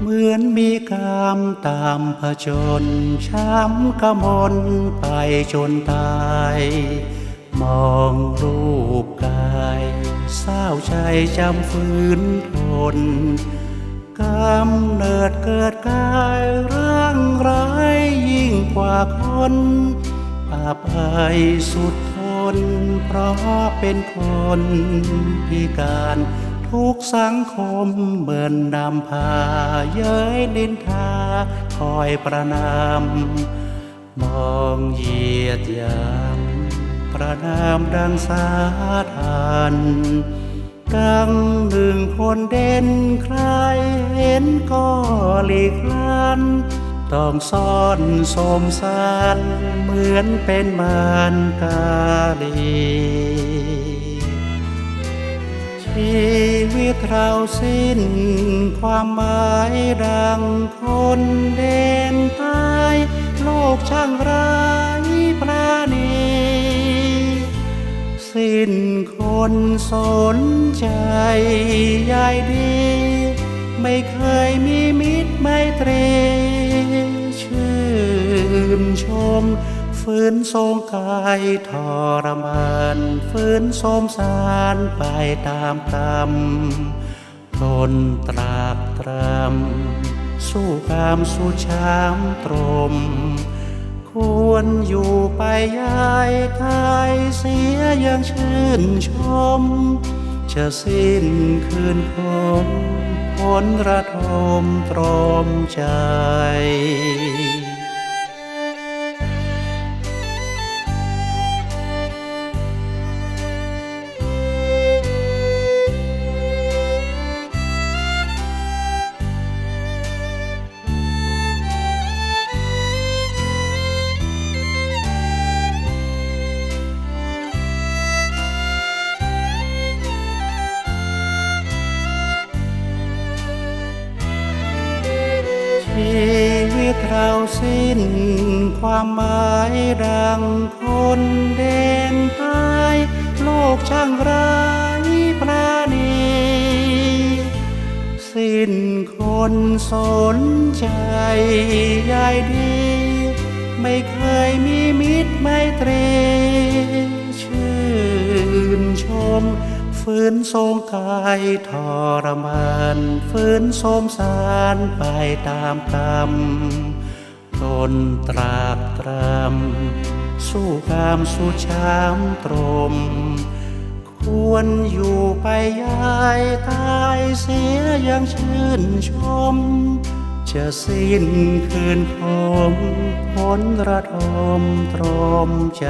เหมือนมีกรรมตามผจญช้ำกระมนไปจนตาย มองรูปกายเศร้าใจจำฝืนทนกำเนิดเกิดกายร่างร้ายยิ่งกว่าคนอาภัยสุดทนเพราะเป็นคนพิการ ทุกสังคมเบิ่นนำพาเย้ยนินทา คอยประนาม มองเหยียดยามประนามดังสาทานกังหนึ่งคนเด่นใครเห็นก็หลีกลันต้องซ่อนสมสารเหมือนเป็นมารกาลีชี วิตเราสิ้นความหมายดังคนเด่นตายโลกช่างร้ายปราณีสิ้นคนสนใจใยดี ไม่เคยมีมิตรไมตรีชื่นชม ฝืนทรงกายทรมานฝืนสมสารไปตามกรรมทนตรากตรำสู้กามสู้ช้ำตรม ควรอยู่ไปยายทายเสียยังชื่นชม จะสิ้นคืนคมผลระทมตรมใจ ชีวิตเราสิ้นความหมายดังคนเด่นตายโลกช่างร้ายปราณีสิ้นคนสนใจใยดี ไม่เคยมีมิตรไมตรี ฝืนทรงกายทรมานฝืนสมสารไปตามกรรมทนตรากตรำสู้กามสู้ช้ำตรม ควรอยู่ไปยายตายเสียอยังชื่นชม จะสิ้นคืนคมผลระทมตรมใจ